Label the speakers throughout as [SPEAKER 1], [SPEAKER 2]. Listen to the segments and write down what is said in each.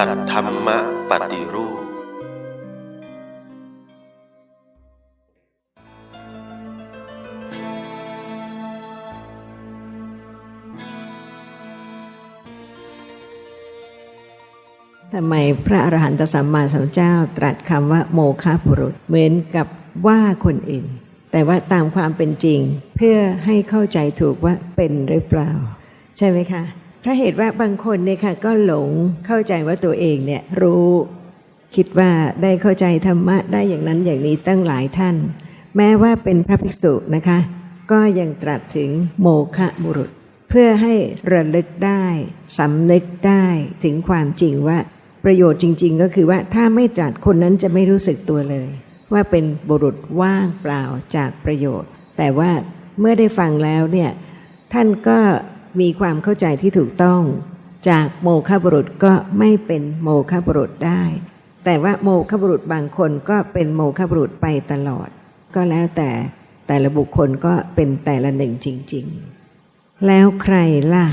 [SPEAKER 1] สัตธรรมปฏิรูป
[SPEAKER 2] ทำไมพระอรหันตสัมมาสัมพุทธเจ้าตรัสคำว่าโมฆะบุรุษเหมือนกับว่าคนอื่น แต่ว่าตามความเป็นจริง เพื่อให้เข้าใจถูกว่าเป็นหรือเปล่า ใช่ไหมคะ ถ้าเหตุว่าบางคนเนี่ยค่ะก็หลงเข้าใจว่าตัวเองเนี่ยรู้คิดว่าได้เข้าใจธรรมะได้อย่างนั้นอย่างนี้ตั้งหลายท่าน แม้ว่าเป็นพระภิกษุนะคะ ก็ยังตรัสถึงโมฆะบุรุษ เพื่อให้ระลึกได้สำนึกได้ถึงความจริงว่าประโยชน์จริง ๆ ก็คือว่าถ้าไม่ตรัสคนนั้นจะไม่รู้สึกตัวเลย ว่าเป็นบุรุษว่างเปล่าจากประโยชน์ แต่ว่าเมื่อได้ฟังแล้วเนี่ยท่านก็ มีความเข้าใจที่ถูกต้อง จากโมฆะบุรุษก็ไม่เป็นโมฆะบุรุษได้ แต่ว่าโมฆะบุรุษบางคนก็เป็นโมฆะบุรุษไปตลอด ก็แล้วแต่แต่ละบุคคลก็เป็นแต่ละหนึ่งจริง ๆ แล้วใครล่ะ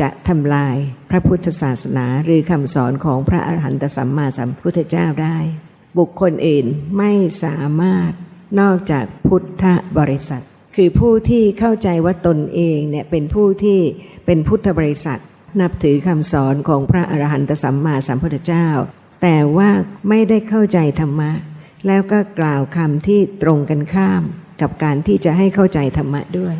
[SPEAKER 2] จะทำลายพระพุทธศาสนาหรือคำสอนของพระอรหันตสัมมาสัมพุทธเจ้าได้ บุคคลอื่นไม่สามารถนอกจากพุทธบริษัท คือผู้ที่เข้าใจว่าตนเองเนี่ยเป็นผู้ที่เป็นพุทธบริษัท นับถือคำสอนของพระอรหันตสัมมาสัมพุทธเจ้า แต่ว่าไม่ได้เข้าใจธรรมะ แล้วก็กล่าวคำที่ตรงกันข้าม กับการที่จะให้เข้าใจธรรมะด้วย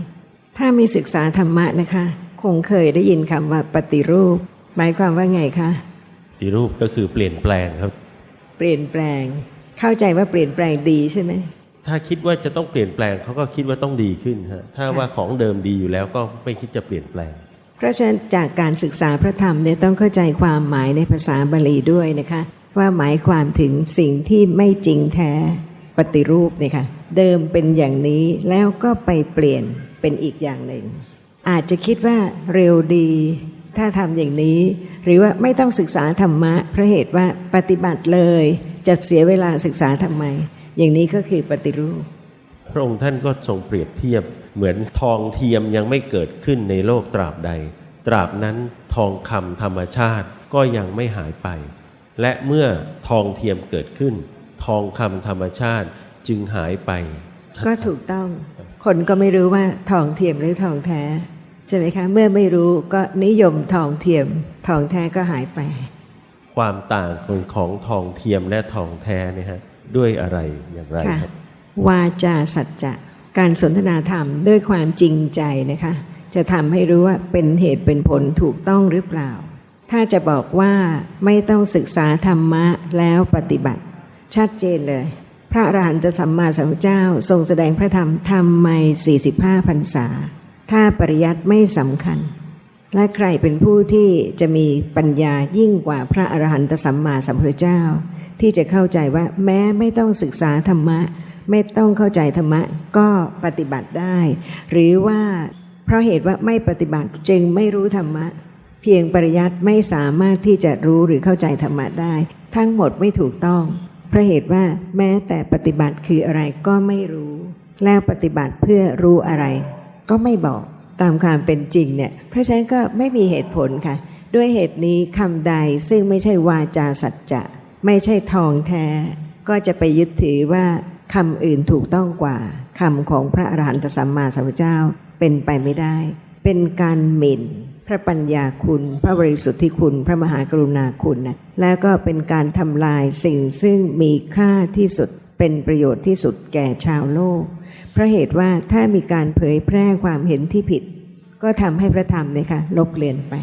[SPEAKER 2] ถ้ามีศึกษาธรรมะนะคะ คงเคยได้ยินคำว่าปฏิรูป หมายความว่าไงคะ
[SPEAKER 3] ปฏิรูปก็คือเปลี่ยนแปลงครับ
[SPEAKER 2] เปลี่ยนแปลง เข้าใจว่าเปลี่ยนแปลงดีใช่ไหม
[SPEAKER 3] ถ้าคิดว่าจะต้องเปลี่ยนแปลงเขาก็คิดว่าต้องดีขึ้นฮะถ้าว่าของเดิมดีอยู่แล้วก็ไม่คิดจะเปลี่ยนแปลง
[SPEAKER 2] เพราะฉะนั้นจากการศึกษาพระธรรมเนี่ยต้องเข้าใจความหมายในภาษาบาลีด้วยนะคะ ว่าหมายความถึงสิ่งที่ไม่จริงแท้ปฏิรูปเนี่ยค่ะเดิมเป็นอย่างนี้แล้วก็ไปเปลี่ยนเป็นอีกอย่างหนึ่ง อาจจะคิดว่าเร็วดีถ้าทำอย่างนี้ หรือว่าไม่ต้องศึกษาธรรมะเพราะเหตุว่าปฏิบัติเลยจะเสียเวลาศึกษาทำไม อย่างนี้ก็คือปฏิรูป
[SPEAKER 3] พระองค์ท่านก็ทรงเปรียบเทียบ เหมือนทองเทียมยังไม่เกิดขึ้นในโลกตราบใด ตราบนั้นทองคำธรรมชาติก็ยังไม่หายไป และเมื่อทองเทียมเกิดขึ้น ทองคำธรรมชาติจึงหายไป
[SPEAKER 2] ก็ถูกต้อง คนก็ไม่รู้ว่าทองเทียมหรือทองแท้ใช่ไหมคะเมื่อไม่รู้ก็นิยมทองเทียม ทองแท้ก็หายไป
[SPEAKER 3] ความต่างของของทองเทียมและทองแท้เนี่ยฮะ ด้วยอะไรอย่างไร
[SPEAKER 2] ค่ะ
[SPEAKER 3] ครับ
[SPEAKER 2] วาจาสัจจะการสนทนาธรรมด้วยความจริงใจนะคะ จะทำให้รู้ว่าเป็นเหตุเป็นผลถูกต้องหรือเปล่า ถ้าจะบอกว่าไม่ต้องศึกษาธรรมะแล้วปฏิบัติ ชัดเจนเลย พระอรหันตสัมมาสัมพุทธเจ้า ทรงแสดงพระธรรมทำไม 45พรรษา ถ้าปริยัติไม่สำคัญ และใครเป็นผู้ที่จะมีปัญญายิ่งกว่าพระอรหันตสัมมาสัมพุทธเจ้า ที่จะเข้าใจว่าแม้ไม่ต้องศึกษาธรรมะ ไม่ต้องเข้าใจธรรมะ ก็ปฏิบัติได้ หรือว่าเพราะเหตุว่าไม่ปฏิบัติจึงไม่รู้ธรรมะ เพียงปริยัติไม่สามารถที่จะรู้หรือเข้าใจธรรมะได้ ทั้งหมดไม่ถูกต้องเพราะเหตุว่าแม้แต่ปฏิบัติคืออะไรก็ไม่รู้ แล้วปฏิบัติเพื่อรู้อะไร ก็ไม่บอกตามความเป็นจริงเนี่ยเพราะฉะนั้นก็ไม่มีเหตุผลค่ะ ด้วยเหตุนี้คำใดซึ่งไม่ใช่วาจาสัจจะ ไม่ใช่ทองแท้ ก็จะไปยึดถือว่าคำอื่นถูกต้องกว่าคำของพระอรหันตสัมมาสัมพุทธเจ้าเป็นไปไม่ได้ เป็นการหมิ่น พระปัญญาคุณ พระบริสุทธิคุณ พระมหากรุณาคุณนะแล้วก็เป็นการทำลายสิ่งซึ่งมีค่าที่สุดเป็นประโยชน์ที่สุดแก่ชาวโลก เพราะเหตุว่าถ้ามีการเผยแพร่ความเห็นที่ผิด ก็ทำให้พระธรรมเนี่ยค่ะลบเลือนไป